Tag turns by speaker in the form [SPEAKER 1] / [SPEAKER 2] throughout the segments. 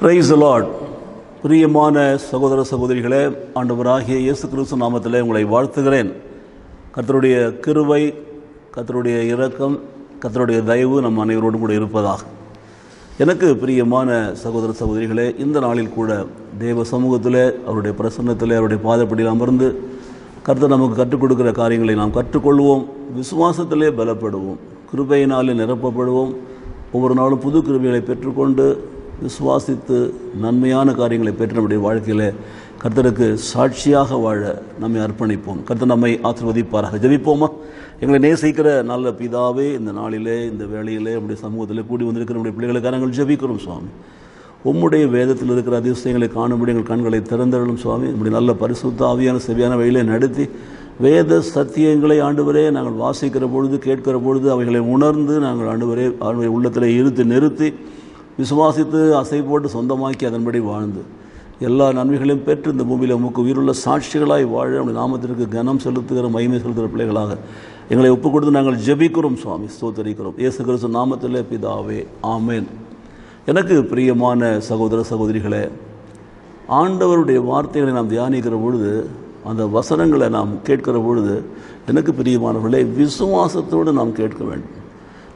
[SPEAKER 1] Price Lord பிரியமான சகோதர சகோதரிகளே ஆண்டவராகிய இயேசு கிறிஸ்து நாமத்திலே உங்களை வாழ்த்துகிறேன். கர்த்தருடைய கிருவை கர்த்தருடைய இரக்கம் கர்த்தருடைய தயவு நம் அனைவரோடும் கூட இருப்பதாக. எனக்கு பிரியமான சகோதர சகோதரிகளே இந்த நாளில் கூட தேவ சமூகத்தில் அவருடைய பிரசன்னத்தில் அவருடைய பாதப்படியில் அமர்ந்து கர்த்தர் நமக்கு கற்றுக் கொடுக்குற காரியங்களை நாம் கற்றுக்கொள்வோம் விசுவாசத்திலே பலப்படுவோம் கிருபையினாலே நிரப்பப்படுவோம் ஒவ்வொரு நாளும் புது கிருபைகளை பெற்றுக்கொண்டு விசுவாசித்து நன்மையான காரியங்களை பெற்று நம்முடைய வாழ்க்கையில் கர்த்தருக்கு சாட்சியாக வாழ நம்மை அர்ப்பணிப்போம். கர்த்தர் நம்மை ஆசிர்வதிப்பாராக. ஜபிப்போமா? எங்களை நேசிக்கிற நல்ல பிதாவே இந்த நாளிலே இந்த வேலையிலே நம்முடைய சமூகத்தில் கூடி வந்திருக்கிற நம்முடைய பிள்ளைகளுக்காக நாங்கள் ஜபிக்கிறோம் சுவாமி. உம்முடைய வேதத்தில் இருக்கிற அதிசயங்களை காணும்படி எங்கள் கண்களை திறந்தருளும் சுவாமி. இப்படி நல்ல பரிசுத்த ஆவியான செவியான வழியிலே நடத்தி வேத சத்தியங்களை ஆண்டுவரே நாங்கள் வாசிக்கிற பொழுது கேட்கிற பொழுது அவைகளை உணர்ந்து நாங்கள் ஆண்டுவரே அவருடைய உள்ளத்தில் இருத்து நிறுத்தி விசுவாசித்து அசை போட்டு சொந்தமாக்கி அதன்படி வாழ்ந்து. எல்லா நன்மைகளையும் பெற்று இந்த பூமியில் உமக்கு உயிருள்ள சாட்சிகளாய் வாழ நம்முடைய நாமத்திற்கு கனம் செலுத்துகிற மகிமை செலுத்துகிற பிள்ளைகளாக எங்களை ஒப்புக் கொடுத்து நாங்கள் ஜெபிக்கிறோம் சுவாமி ஸ்தோத்தரிக்கிறோம். இயேசு கிறிஸ்து நாமத்தில் பிதாவே ஆமேன். எனக்கு பிரியமான சகோதர சகோதரிகளே ஆண்டவருடைய வார்த்தைகளை நாம் தியானிக்கிற பொழுது அந்த வசனங்களை நாம் கேட்கிற பொழுது எனக்கு பிரியமானவர்களே விசுவாசத்தோடு நாம் கேட்க வேண்டும்.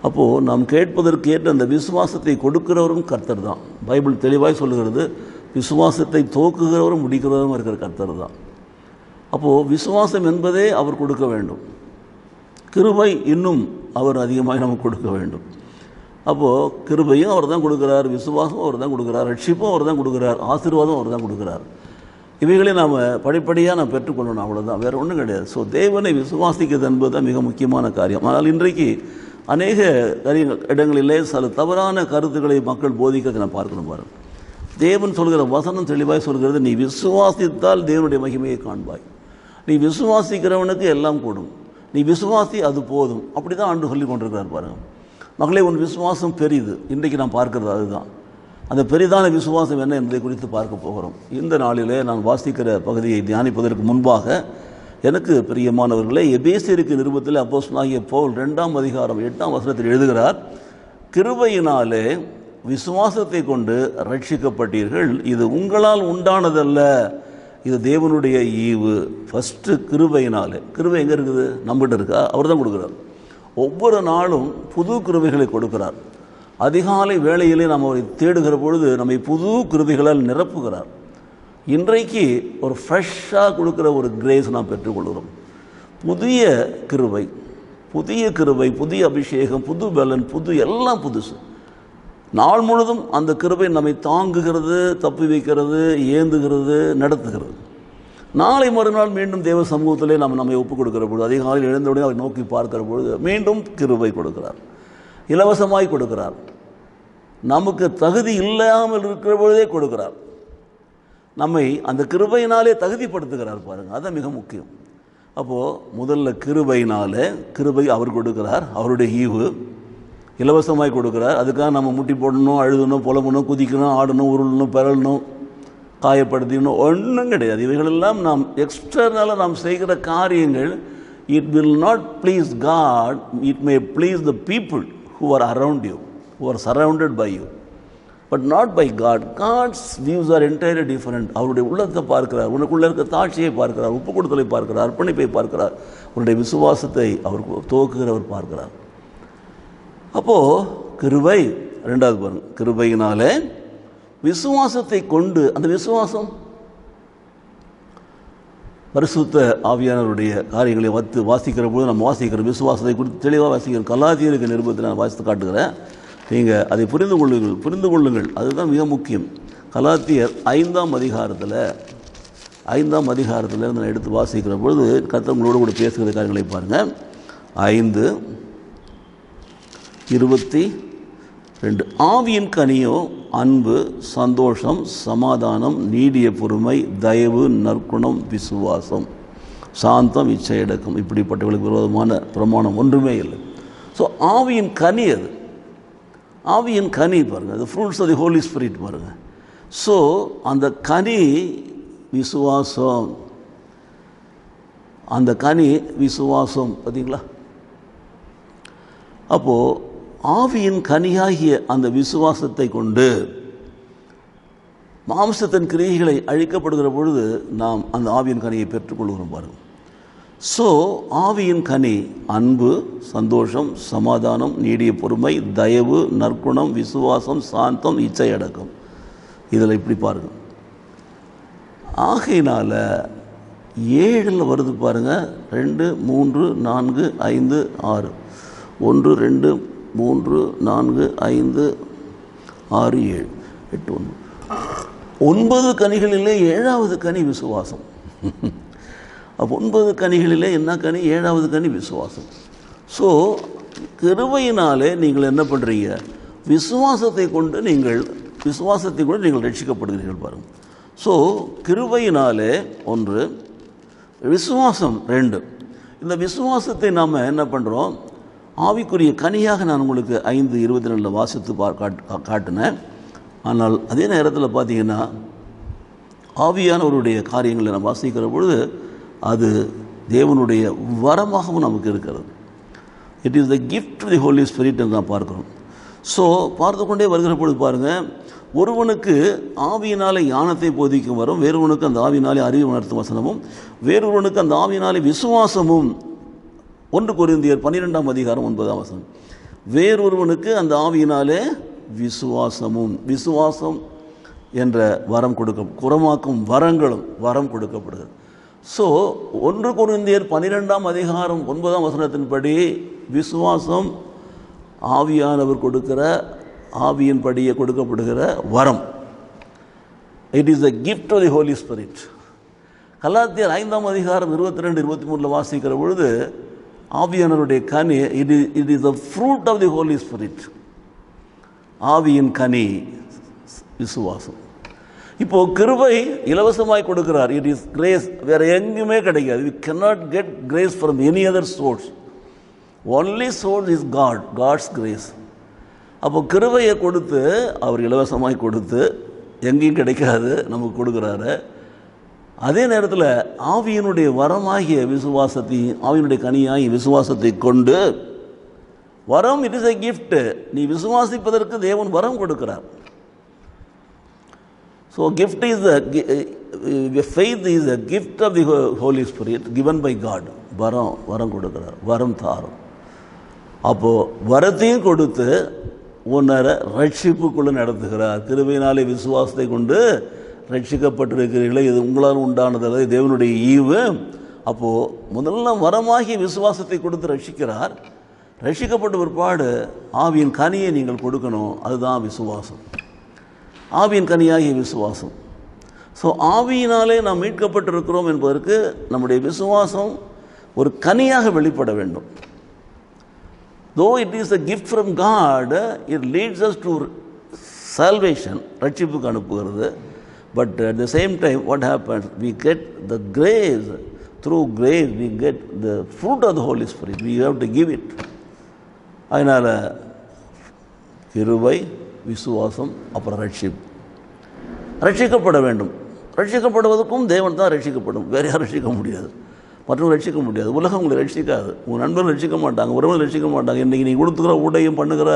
[SPEAKER 1] அப்போது நாம் கேட்பதற்கு ஏற்ற அந்த விசுவாசத்தை கொடுக்கிறவரும் கர்த்தர் தான் பைபிள் தெளிவாய் சொல்லுகிறது விசுவாசத்தை தோக்குகிறவரும் முடிக்கிறவரும் இருக்கிற கர்த்தர் தான் அப்போது விசுவாசம் என்பதே அவர் கொடுக்க வேண்டும். கிருபை இன்னும் அவர் அதிகமாக நமக்கு கொடுக்க வேண்டும். அப்போது கிருபையும் அவர் தான் கொடுக்குறார் விசுவாசமும் அவர் தான் கொடுக்குறார் ரட்சிப்பும் அவர் தான் கொடுக்குறார் ஆசீர்வாதம் அவர் தான் கொடுக்குறார். இவைகளை நாம் படிப்படியாக நாம் பெற்றுக்கொள்ளணும் அவ்வளோதான் வேறு ஒன்றும் கிடையாது. ஸோ தேவனை விசுவாசிக்கிறது என்பது தான் மிக முக்கியமான காரியம். ஆனால் இன்றைக்கு அநேக இடங்களிலே சில தவறான கருத்துக்களை மக்கள் போதிக்கிறதை நான் பார்க்கணும் பாருங்கள் தேவன் சொல்கிற வசனம் தெளிவாய் சொல்கிறது நீ விசுவாசித்தால் தேவனுடைய மகிமையை காண்பாய். நீ விசுவாசிக்கிறவனுக்கு எல்லாம் கூடும் நீ விசுவாசி அது போதும். அப்படி தான் ஆண்டு சொல்லி கொண்டிருக்கிறார் பாருங்கள் மகளே உன் விசுவாசம் பெரிது. இன்றைக்கு நான் பார்க்கறது அதுதான். அந்த பெரிதான விசுவாசம் என்ன என்பதை குறித்து பார்க்க போகிறோம். இந்த நாளிலே நான் வாசிக்கிற பகுதியை தியானிப்பதற்கு முன்பாக எனக்கு பிரியமானவர்களே எபேசியருக்கு நிருபத்தில் அப்போஸ்தலனாகிய போல் ரெண்டாம் அதிகாரம் எட்டாம் வசனத்தில் எழுதுகிறார் கிருபையினாலே விசுவாசத்தை கொண்டு ரட்சிக்கப்பட்டீர்கள் இது உங்களால் உண்டானதல்ல. இது தேவனுடைய ஈவு. ஃபஸ்ட்டு கிருபையினாலே. கிருபை எங்கே இருக்குது? நம்மகிட்ட இருக்கா? அவர் தான் கொடுக்குறார். ஒவ்வொரு நாளும் புது கிருபைகளை கொடுக்கிறார். அதிகாலை வேளையிலே நாம் அவரை தேடுகிற பொழுது நம்மை புது கிருபைகளால் நிரப்புகிறார். இன்றைக்கு ஒரு ஃப்ரெஷ்ஷாக கொடுக்குற ஒரு கிரேஸ் நாம் பெற்றுக்கொள்கிறோம். புதிய கிருவை புதிய கிருவை புதிய அபிஷேகம் புது பலன் புது எல்லாம் புதுசு. நாள் முழுதும் அந்த கிருவை நம்மை தாங்குகிறது தப்பி வைக்கிறது ஏந்துகிறது நடத்துகிறது. நாளை மறுநாள் மீண்டும் தேவ சமூகத்திலே நாம் நம்மை ஒப்புக் கொடுக்கிற பொழுது அதிகாலையில் எழுந்தவுடனே அவரை நோக்கி பார்க்கிற பொழுது மீண்டும் கிருவை கொடுக்கிறார். இலவசமாய் கொடுக்கிறார். நமக்கு தகுதி இல்லாமல் இருக்கிற பொழுதே கொடுக்கிறார். நம்மை அந்த கிருபையினாலே தகுதிப்படுத்துகிறார் பாருங்கள் அதுதான் மிக முக்கியம். அப்போது முதல்ல கிருபையினாலே கிருபை அவர் கொடுக்கிறார் அவருடைய ஈவு இலவசமாய் கொடுக்குறார். அதுக்காக நம்ம முட்டி போடணும் அழுதணும் புலம்பணும் குதிக்கணும் ஆடணும் உருளணும் பிறழணும் காயப்படுத்திக்கணும் ஒன்றும் கிடையாது. இவைகளெல்லாம் நாம் எக்ஸ்டர்னலாக நாம் செய்கிற காரியங்கள் it will not please God it may please the people who are around you who are surrounded by you but not by God God's views are entirely different அவருடைய உள்ளத்தை பார்க்கிறார். உனக்குள்ளே இருக்க தாட்சியை பார்க்கிறார். உப்பு கொடுத்தலை பார்க்கிறார். அர்ப்பணிப்பை பார்க்கிறார். உன்னுடைய விசுவாசத்தை அவர் துவக்குகிறவர் பார்க்கிறார். அப்போது கிருபை ரெண்டாவது பாருங்க. கிருபையினாலே விசுவாசத்தை கொண்டு அந்த விசுவாசம் பரிசுத்த ஆவியானவருடைய காரியங்களை வத்து வாசிக்கிற போது நம்ம வாசிக்கிற விசுவாசத்தை குறித்து தெளிவாக வாசிக்கிற கலாத்தியருக்கு நிருபத்தை நான் வாசித்து காட்டுகிறேன். நீங்கள் அதை புரிந்து கொள்ளுங்கள் புரிந்து கொள்ளுங்கள். அதுதான் மிக முக்கியம். கலாத்தியர் ஐந்தாம் அதிகாரத்தில் ஐந்தாம் அதிகாரத்தில் நான் எடுத்து வாசிக்கிற பொழுது கத்தவங்களோடு கூட பேசுகிற காரியங்களை பாருங்கள் ஐந்து இருபத்தி ரெண்டு. ஆவியின் கனியோ அன்பு சந்தோஷம் சமாதானம் நீடிய பொறுமை தயவு நற்குணம் விசுவாசம். சாந்தம் இச்சையடக்கம் இப்படிப்பட்டவர்களுக்கு விரோதமான பிரமாணம் ஒன்றுமே இல்லை. ஸோ ஆவியின் கனி அது ஆவியின் கனி பாருங்கள் அது fruits of the Holy Spirit பாருங்கள் ஸோ அந்த கனி விசுவாசம். அந்த கனி விசுவாசம் பார்த்தீங்களா அப்போது ஆவியின் கனியாகிய அந்த விசுவாசத்தை கொண்டு மாம்சத்தின் கிரியைகளை அழிக்கப்படுகிற பொழுது நாம் அந்த ஆவியின் கனியை பெற்றுக்கொள்கிறோம் பாருங்கள் ஸோ ஆவியின் கனி அன்பு சந்தோஷம் சமாதானம் நீடிய பொறுமை தயவு நற்குணம் விசுவாசம் சாந்தம் இச்சை அடக்கம். இதில் இப்படி பாருங்கள் ஆகையினால் ஏழில் வருது பாருங்கள் ரெண்டு மூன்று நான்கு ஐந்து ஆறு. ஒன்று ரெண்டு மூன்று நான்கு ஐந்து ஆறு ஏழு. எட்டு ஒன்று. ஒன்பது கனிகளிலே ஏழாவது கனி விசுவாசம். அப்போ ஒன்பது கனிகளிலே என்ன கனி? ஏழாவது கனி விசுவாசம். ஸோ கிருபையினாலே நீங்கள் என்ன பண்ணுறீங்க விசுவாசத்தை கொண்டு நீங்கள் விசுவாசத்தை கொண்டு நீங்கள் ரட்சிக்கப்படுகிறீர்கள் பாருங்கள் ஸோ கிருபையினாலே ஒன்று விசுவாசம் ரெண்டு. இந்த விசுவாசத்தை நாம் என்ன பண்ணுறோம் ஆவிக்குரிய கனியாக நான் உங்களுக்கு ஐந்து இருபத்தி ரெண்டில் வாசித்து பா காட் காட்டினேன். ஆனால் அதே நேரத்தில் பார்த்தீங்கன்னா ஆவியானவருடைய காரியங்களை நான் வாசிக்கிற பொழுது அது தேவனுடைய வரமாகவும் நமக்கு இருக்கிறது. It is the gift the Holy Spirit என்று நாம் பார்க்கிறோம். ஸோ பார்த்து கொண்டே வருகிற பொழுது பாருங்கள் ஒருவனுக்கு ஆவியினாலே ஞானத்தை போதிக்கும் வரும் வேறொருவனுக்கு அந்த ஆவியினாலே அறிவு உணர்த்தும் வசனமும் வேறொருவனுக்கு அந்த ஆவியினாலே விசுவாசமும் ஒன்று கொரிந்தியர் பன்னிரெண்டாம் அதிகாரம் ஒன்பதாம் வசனம். வேறொருவனுக்கு அந்த ஆவியினாலே விசுவாசமும் விசுவாசம் என்ற வரம் கொடுக்க குறமாக்கும் வரங்களும் வரம் கொடுக்கப்படுகிறது. ஸோ ஒன்று குருந்தியர் பன்னிரெண்டாம் அதிகாரம் ஒன்பதாம் வசனத்தின்படி விசுவாசம் ஆவியானவர் கொடுக்கிற ஆவியின்படியே கொடுக்கப்படுகிற வரம். It is the gift of the Holy Spirit கலாத்தியர் ஐந்தாம் அதிகாரம் இருபத்தி ரெண்டு இருபத்தி மூணில் வாசிக்கிற பொழுது ஆவியானவருடைய கனி it is it is the fruit of the Holy Spirit ஆவியின் கனி விசுவாசம். இப்போ கிருபை இலவசமாய் கொடுக்கிறார். இட் இஸ் கிரேஸ் வேற எங்கேயுமே கிடைக்காது. We cannot get grace from any other source only source is God God's grace அப்போ கிருபையை கொடுத்து அவர் இலவசமாய் கொடுத்து எங்கேயும் கிடைக்காது நமக்கு கொடுக்குறாரு. அதே நேரத்தில் ஆவியினுடைய வரமாகிய விசுவாசத்தை ஆவியினுடைய கனியாகி விசுவாசத்தை கொண்டு வரம் இட் இஸ் எ கிஃப்ட் நீ விசுவாசிப்பதற்கு தேவன் வரம் கொடுக்கிறார். So gift is the faith is a gift of the Holy Spirit given by God வரம் வரம் கொடுக்குறார் வரம் தாரும் அப்போது வரத்தையும் கொடுத்து உன்னரை ரட்சிப்புக்குள்ளே நடத்துகிறார். கிருபையினாலே விசுவாசத்தை கொண்டு ரட்சிக்கப்பட்டிருக்கிறீர்களே இது உங்களால் உண்டானதல்ல தேவனுடைய ஈவு. அப்போது முதல்ல வரமாகிய விசுவாசத்தை கொடுத்து ரட்சிக்கிறார். ரட்சிக்கப்பட்ட பிற்பாடு ஆவியின் கனியை நீங்கள் கொடுக்கணும். அதுதான் விசுவாசம். ஆவியின் கனியாகிய விசுவாசம். ஸோ ஆவியினாலே நாம் மீட்கப்பட்டிருக்கிறோம் என்பதற்கு நம்முடைய விசுவாசம் ஒரு கனியாக வெளிப்பட வேண்டும். Though it is a gift from God it leads us to salvation ரட்சிப்புக்கு அனுப்புகிறது. But at the same time what happens we get the grace through grace we get the fruit of the Holy Spirit we have to give it அதனால் கிருவை விசுவாசம் அப்புறம் ரட்சிப்பு. ரட்சிக்கப்பட வேண்டும். ரட்சிக்கப்படுவதற்கும் தேவன் தான் ரட்சிக்கப்படும். வேறு யாரும் ரட்சிக்க முடியாது. மற்றவங்க ரட்சிக்க முடியாது. உலகம் உங்களை ரட்சிக்காது. உங்கள் நண்பர்கள் ரட்சிக்க மாட்டாங்க. உறவுகள் ரட்சிக்க மாட்டாங்க. இன்றைக்கி நீங்கள் கொடுத்துக்கிற உடையும் பண்ணுகிற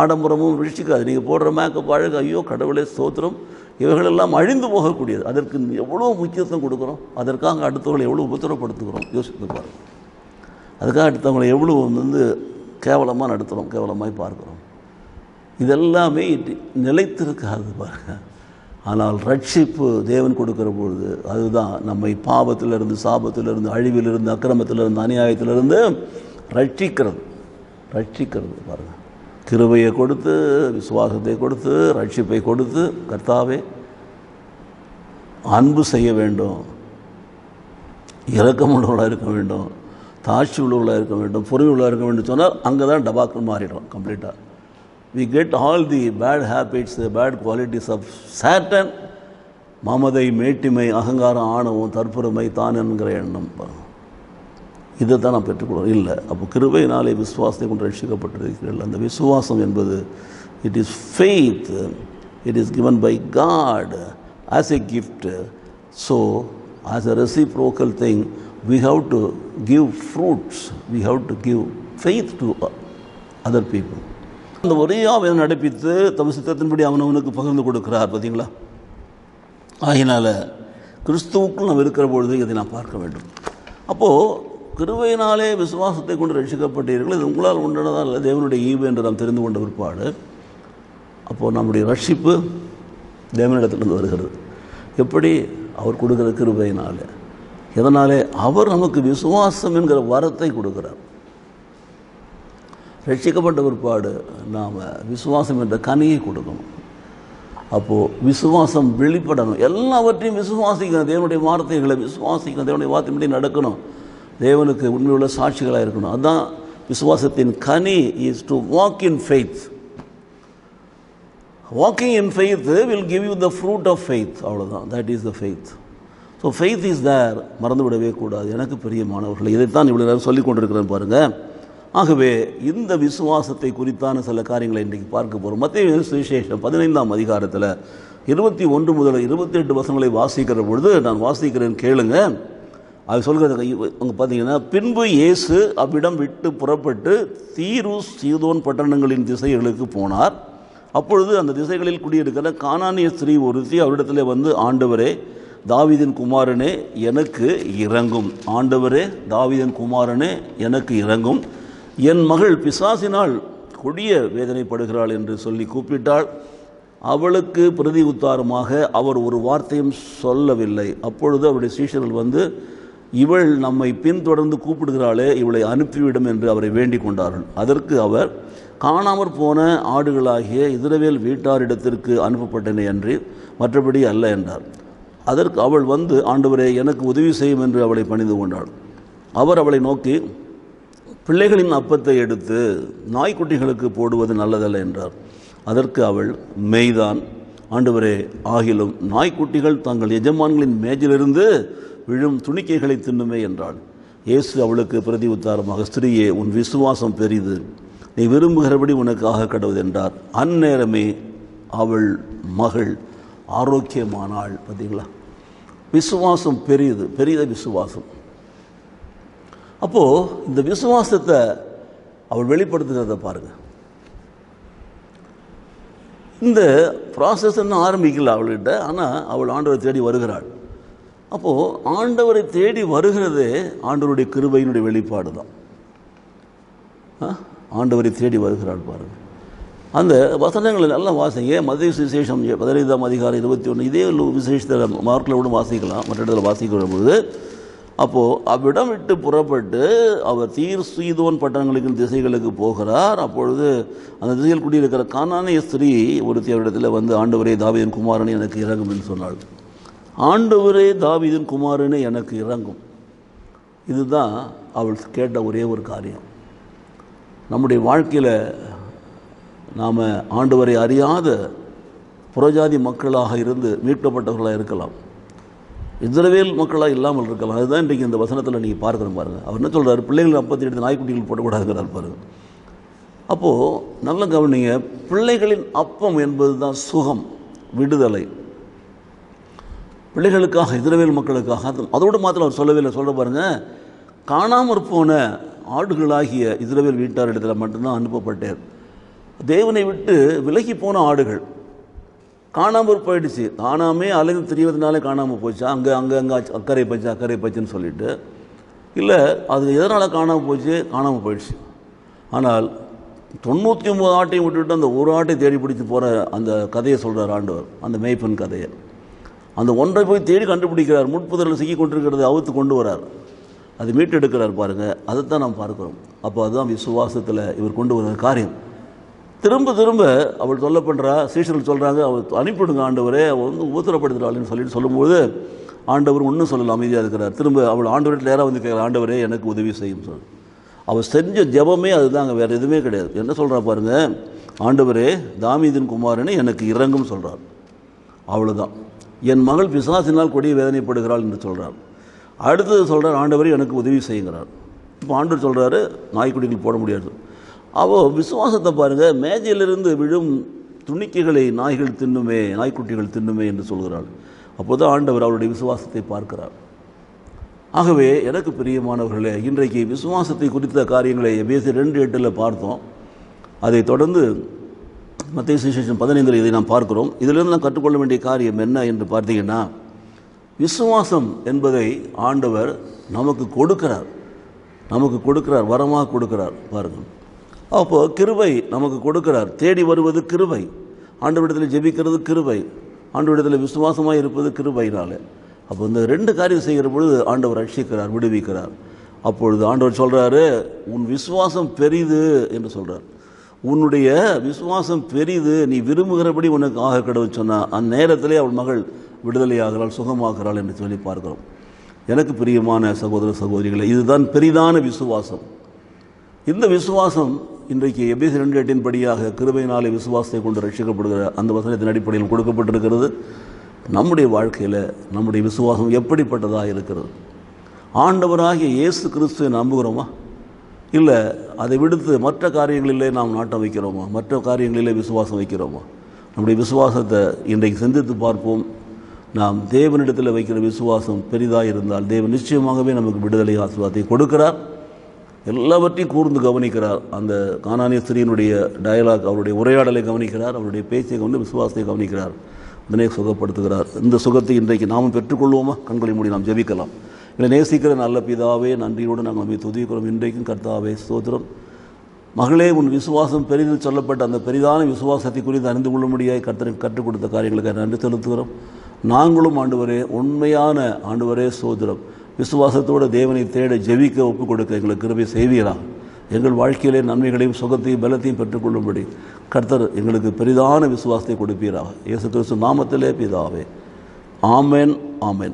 [SPEAKER 1] ஆடம்பரமும் ரட்சிக்காது. நீங்கள் போடுற மேக்கப் அழகு ஐயோ கடவுளே சோத்திரம் இவைகளெல்லாம் அழிந்து போகக்கூடியது. அதற்கு எவ்வளோ முக்கியத்துவம் கொடுக்குறோம்? அதற்காக அடுத்தவங்களை எவ்வளோ உபத்திரப்படுத்துகிறோம்? யோசித்து பாருங்கள் அதுக்காக அடுத்தவங்களை எவ்வளோ வந்து கேவலமாக நடத்துகிறோம் கேவலமாய் பார்க்குறோம். இதெல்லாமே நிலைத்திருக்காது பாருங்க. ஆனால் ரட்சிப்பு தேவன் கொடுக்கிற பொழுது அதுதான் நம்மை பாவத்திலிருந்து சாபத்திலிருந்து அழிவிலிருந்து அக்கிரமத்திலிருந்து அநியாயத்திலிருந்து ரட்சிக்கிறது. ரட்சிக்கிறது பாருங்கள் கிருபையை கொடுத்து விசுவாசத்தை கொடுத்து ரட்சிப்பை கொடுத்து கர்த்தாவே அன்பு செய்ய வேண்டும். இரக்கமுள்ளவளாக இருக்க வேண்டும். தாட்சி உள்ளவளாக இருக்க வேண்டும். பொறுமை உள்ளவளாக இருக்க வேண்டும். சொன்னால் அங்கே தான் டபாக்குன்னு மாறிடும் கம்ப்ளீட்டாக we get all the bad habits, the bad qualities of Satan, மமதை மேட்டிமை அகங்காரம் ஆணவம் தற்புறமை தான் என்கிற எண்ணம் இதை தான் நான் பெற்றுக்கொள்கிறோம். இல்லை அப்போ கிருபையினாலே விசுவாசத்தை கொண்டு ரட்சிக்கப்பட்டிருக்கிறீர்கள். அந்த விசுவாசம் என்பது it is faith it is given by God as a gift so as a reciprocal thing we have to give fruits we have to give faith to other people அந்த ஒரே அவன் நடப்பித்து தம் சித்தத்தின்படி அவனவனுக்கு பகிர்ந்து கொடுக்கிறார் பார்த்தீங்களா? ஆகினால கிறிஸ்துவுக்குள் நாம் இருக்கிற பொழுது இதை நாம் பார்க்க வேண்டும். அப்போது கிருபையினாலே விசுவாசத்தை கொண்டு ரட்சிக்கப்பட்டீர்கள். இது உங்களால் உண்டானதால் இல்லை தேவனுடைய ஈவு என்று நாம் தெரிந்து கொண்ட பிற்பாடு. அப்போது நம்முடைய ரட்சிப்பு தேவனிடத்திலிருந்து வருகிறது. எப்படி? அவர் கொடுக்குற கிருபையினாலே. எதனாலே? அவர் நமக்கு விசுவாசம் என்கிற வரத்தை கொடுக்கிறார். ரட்சிக்கப்பட்ட பிற்பாடு நாம் விசுவாசம் என்ற கனியை கொடுக்கணும். அப்போது விசுவாசம் வெளிப்படணும். எல்லாவற்றையும் விசுவாசிக்கணும். தேவனுடைய வார்த்தைகளை விசுவாசிக்கணும். தேவனுடைய வார்த்தைப்படி நடக்கணும். தேவனுக்கு உண்மையுள்ள சாட்சிகளாக இருக்கணும். அதுதான் விசுவாசத்தின் கனி is to walk in faith walking in faith will give you the fruit of faith அவ்வளோதான் that is the faith so faith is there மறந்து விடவே கூடாது. எனக்கு பெரிய மாணவர்கள் இதைத்தான் இவ்வளோ நேரம் சொல்லிக் கொண்டிருக்கிறேன் பாருங்கள் ஆகவே இந்த விசுவாசத்தை குறித்தான சில காரியங்களை இன்றைக்கு பார்க்க போகிறோம் மத்திய சுவிசேஷம் பதினைந்தாம் அதிகாரத்தில் இருபத்தி ஒன்று முதல் இருபத்தி எட்டு வசனங்களை வாசிக்கிற பொழுது நான் வாசிக்கிறேன் கேளுங்க. அது சொல்கிறது அங்கே பார்த்தீங்கன்னா பின்பு இயேசு அவ்விடம் விட்டு புறப்பட்டு தீரு சீதோன் பட்டணங்களின் திசைகளுக்கு போனார். அப்பொழுது அந்த திசைகளில் குடியிருக்கிற கானானிய ஸ்திரீ ஒருத்தி அவரிடத்தில் வந்து ஆண்டவரே தாவிதின் குமாரனே எனக்கு இறங்கும். ஆண்டவரே தாவீதின் குமாரனே எனக்கு இறங்கும். என் மகள் பிசாசினால் கொடிய வேதனைப்படுகிறாள் என்று சொல்லி கூப்பிட்டாள். அவளுக்கு பிரதி உத்தாரமாக அவர் ஒரு வார்த்தையும் சொல்லவில்லை. அப்பொழுது அவருடைய சீஷர்கள் வந்து இவள் நம்மை பின்தொடர்ந்து கூப்பிடுகிறாளே இவளை அனுப்பிவிடும் என்று அவரை வேண்டிக் கொண்டார்கள். அதற்கு அவர் காணாமற் போன ஆடுகளாகிய இதிரவேல் வீட்டாரிடத்திற்கு அனுப்பப்பட்டனே அன்றி மற்றபடி அல்ல என்றார். அதற்கு அவள் வந்து ஆண்டவரே எனக்கு உதவி செய்யும் என்று அவளை பணிந்து கொண்டாள். அவர் அவளை நோக்கி பிள்ளைகளின் அப்பத்தை எடுத்து நாய்க்குட்டிகளுக்கு போடுவது நல்லதல்ல என்றார். அதற்கு அவள் மெய்தான். ஆண்டவரே ஆகிலும் நாய்க்குட்டிகள் தங்கள் எஜமான்களின் மேஜிலிருந்து விழும் துணிக்கைகளை தின்னுமே என்றாள். இயேசு அவளுக்கு பிரதி உத்தாரமாக ஸ்திரீயே உன் விசுவாசம் பெரிது. நீ விரும்புகிறபடி உனக்கு ஆக கடவுது என்றார். அந்நேரமே அவள் மகள் ஆரோக்கியமானாள் பார்த்தீங்களா? விசுவாசம் பெரியது பெரிய விசுவாசம். அப்போது இந்த விசுவாசத்தை அவள் வெளிப்படுத்துகிறத பாருங்கள் இந்த ப்ராசஸ் இன்னும் ஆரம்பிக்கல அவள்கிட்ட ஆனால் அவள் ஆண்டவரை தேடி வருகிறாள். அப்போது ஆண்டவரை தேடி வருகிறதே ஆண்டவருடைய கிருபையினுடைய வெளிப்பாடு தான். ஆ? ஆண்டவரை தேடி வருகிறாள் பாருங்கள் அந்த வசனங்களை நல்லா வாசிங்க. மதிய விசேஷம் பதினைந்தாம் அதிகாரம் இருபத்தி ஒன்று இதே விசேஷத்தை மார்க்கில் கூட வாசிக்கலாம். மற்ற இடத்துல வாசிக்கிற பொழுது அப்போது அவ்விடம் விட்டு புறப்பட்டு அவர் தீர் சீதோன் பட்டணங்களுக்கு திசைகளுக்கு போகிறார். அப்பொழுது அந்த திசையில் குடியிருக்கிற கானானிய ஸ்திரீ ஒருத்தி அவரிடத்தில் வந்து ஆண்டவரே தாவிதன் குமாரனை எனக்கு இறங்கும் என்று சொன்னாள். ஆண்டவரே தாவிதன் குமாரனை எனக்கு இறங்கும். இதுதான் அவள் கேட்ட ஒரே ஒரு காரியம். நம்முடைய வாழ்க்கையில் நாம் ஆண்டவரை அறியாத புறஜாதி மக்களாக இருந்து மீட்கப்பட்டவர்களாக இருக்கலாம். இஸ்ரவேல் மக்களாக இல்லாமல் இருக்கலாம். அதுதான் இன்றைக்கு இந்த வசனத்தில் நீங்கள் பார்க்குற பாருங்கள் அவர் என்ன சொல்கிறார் பிள்ளைகள் ஐம்பத்தி எடுத்து நாய்க்குட்டிகள் போடக்கூடாதுங்கிறார் பாருங்கள் அப்போது நல்ல கவனிங்க பிள்ளைகளின் அப்பம் என்பது தான் சுகம் விடுதலை. பிள்ளைகளுக்காக இஸ்ரவேல் மக்களுக்காக அது அதோடு மாத்திரம் அவர் சொல்லவே இல்லை. சொல்ல பாருங்கள் காணாமற் போன ஆடுகளாகிய இஸ்ரவேல் வீட்டார் இடத்துல மட்டும்தான் அனுப்பப்பட்டேன். தேவனை விட்டு விலகி போன ஆடுகள் காணாமல் போயிடுச்சு. காணாமே அலைந்து தெரியவதனாலே காணாமல் போச்சு. அங்கே அங்கே அங்கே அக்கறை பச்சு அக்கறை பச்சுன்னு சொல்லிட்டு. இல்லை அது எதனால் காணாமல் போச்சு? காணாமல் போயிடுச்சு. ஆனால் தொண்ணூற்றி ஒம்பது ஆட்டையும் விட்டுவிட்டு அந்த ஒரு ஆட்டை தேடி பிடிச்சி போகிற அந்த கதையை சொல்கிறார் ஆண்டவர். அந்த மேய்ப்பன் கதையை. அந்த ஒன்றை போய் தேடி கண்டுபிடிக்கிறார். முட்புதரில் சிக்கி கொண்டிருக்கிறதை அவுத்து கொண்டு வரார். அது மீட்டெடுக்கிறார் பாருங்கள் அதைத்தான் நாம் பார்க்குறோம். அப்போ அதுதான் விசுவாசத்தில் இவர் கொண்டு வர காரியம். திரும்ப திரும்ப அவள் சொல்ல பண்ணுறா சீசர்கள் சொல்கிறாங்க அவள் அனுப்பிவிடுங்க ஆண்டவரே அவள் வந்து ஊத்தரப்படுத்துகிறாள்னு சொல்லிட்டு சொல்லும்போது ஆண்டவர் ஒன்றும் சொல்லல அமைதியாக இருக்கிறார். திரும்ப அவள் ஆண்டவர்கிட்ட நேராக வந்து கேட்குற ஆண்டவரே எனக்கு உதவி செய்யும் சொல் அவள் செஞ்ச ஜெபமே அதுதாங்க வேறு எதுவுமே கிடையாது. என்ன சொல்கிறா பாருங்க ஆண்டவரே தாமீதின் குமாரனே எனக்கு இறங்கும் சொல்கிறார் அவ்வளோதான் என் மகள் பிசாசினால் கொடிய வேதனைப்படுகிறாள் என்று சொல்கிறார் அடுத்தது சொல்கிறார் ஆண்டவரே எனக்கு உதவி செய்யுங்கிறார். இப்போ ஆண்டவர் சொல்கிறாரு நாய்க்குடிகள் போட முடியாது. அவோ விசுவாசத்தை பாருங்கள் மேஜையிலிருந்து விழும் துணிக்கைகளை நாய்கள் தின்னுமே நாய்க்குட்டிகள் தின்னுமே என்று சொல்கிறாள். அப்போது ஆண்டவர் அவருடைய விசுவாசத்தை பார்க்கிறார். ஆகவே எனக்கு பிரியமானவர்களே இன்றைக்கு விசுவாசத்தை குறித்த காரியங்களை பேசி ரெண்டு எட்டில் பார்த்தோம். அதை தொடர்ந்து மத்திய சுவிசேஷம் பதினைந்தில் இதை நாம் பார்க்கிறோம். இதிலிருந்து நாம் கற்றுக்கொள்ள வேண்டிய காரியம் என்ன என்று பார்த்தீங்கன்னா விசுவாசம் என்பதை ஆண்டவர் நமக்கு கொடுக்கிறார். நமக்கு கொடுக்கிறார் வரமாக கொடுக்கிறார் பாருங்கள் அப்போ கிருபை நமக்கு கொடுக்கிறார். தேடி வருவது கிருபை. ஆண்டவரிடத்தில் ஜெபிக்கிறது கிருபை. ஆண்டவரிடத்தில் விசுவாசமாக இருப்பது கிருபைனால அப்போ இந்த ரெண்டு காரியம் செய்கிற பொழுது ஆண்டவர் ரட்சிக்கிறார் விடுவிக்கிறார். அப்பொழுது ஆண்டவர் சொல்கிறாரு உன் விசுவாசம் பெரிது என்று சொல்கிறார் உன்னுடைய விசுவாசம் பெரிது. நீ விரும்புகிறபடி உனக்கு ஆக கடவுள் சொன்னால் அந்நேரத்திலே அவள் மகள் விடுதலையாகிறாள் சுகமாகிறாள் என்று சொல்லி பார்க்கிறோம். எனக்கு பிரியமான சகோதர சகோதரிகளை இதுதான் பெரிதான விசுவாசம். இந்த விசுவாசம் இன்றைக்கு எபேசி ரெண்டு எட்டின் படியாக கிருபையினாலே விசுவாசத்தை கொண்டு ரட்சிக்கப்படுகிற அந்த வசனத்தின் அடிப்படையில் கொடுக்கப்பட்டிருக்கிறது. நம்முடைய வாழ்க்கையில் நம்முடைய விசுவாசம் எப்படிப்பட்டதாக இருக்கிறது? ஆண்டவராகிய இயேசு கிறிஸ்துவை நம்புகிறோமா? இல்லை அதை விடுத்து மற்ற காரியங்களிலே நாம் நாட்டம் வைக்கிறோமா? மற்ற காரியங்களிலே விசுவாசம் வைக்கிறோமா? நம்முடைய விசுவாசத்தை இன்றைக்கு சிந்தித்து பார்ப்போம். நாம் தேவனிடத்தில் வைக்கிற விசுவாசம் பெரிதாக இருந்தால் தேவன் நிச்சயமாகவே நமக்கு விடுதலை ஆசீர்வாதத்தை கொடுக்கிறார். எல்லாவற்றையும் கூர்ந்து கவனிக்கிறார். அந்த கானானிய ஸ்திரீனுடைய டயலாக் அவருடைய உரையாடலை கவனிக்கிறார். அவருடைய பேச்சை கவனி விசுவாசத்தை கவனிக்கிறார். உடனே சுகப்படுத்துகிறார். இந்த சுகத்தை இன்றைக்கு நாமும் பெற்றுக்கொள்வோமா? கண்களை மூடி நாம் ஜெபிக்கலாம். இல்லை நேசிக்கிற நல்ல பிதாவே நன்றியோடு நாங்கள் நம்மை துதிக்கிறோம். இன்றைக்கும் கர்த்தாவே ஸ்தோத்திரம். மகளே உன் விசுவாசம் பெரிதில் சொல்லப்பட்ட அந்த பெரிதான விசுவாசத்தை குறித்து அறிந்து கொள்ளும்படியாய் கர்த்தருக்கு கற்றுக் கொடுத்த காரியங்களுக்கு நன்றி செலுத்துகிறோம். நாங்களும் ஆண்டு வரே உண்மையான ஆண்டு வரே சோதரம் விசுவாசத்தோடு தேவனை தேட ஜெபிக்க ஒப்புக் கொடுக்க எங்களுக்கு கிருபை செய்வீரா. எங்கள் வாழ்க்கையிலே நன்மைகளையும் சுகத்தையும் பலத்தையும் பெற்றுக்கொள்ளும்படி கர்த்தர் எங்களுக்கு பெரிதான விசுவாசத்தை கொடுப்பீராக. இயேசு கிறிஸ்து நாமத்திலே பிதாவே. ஆமேன் ஆமேன்.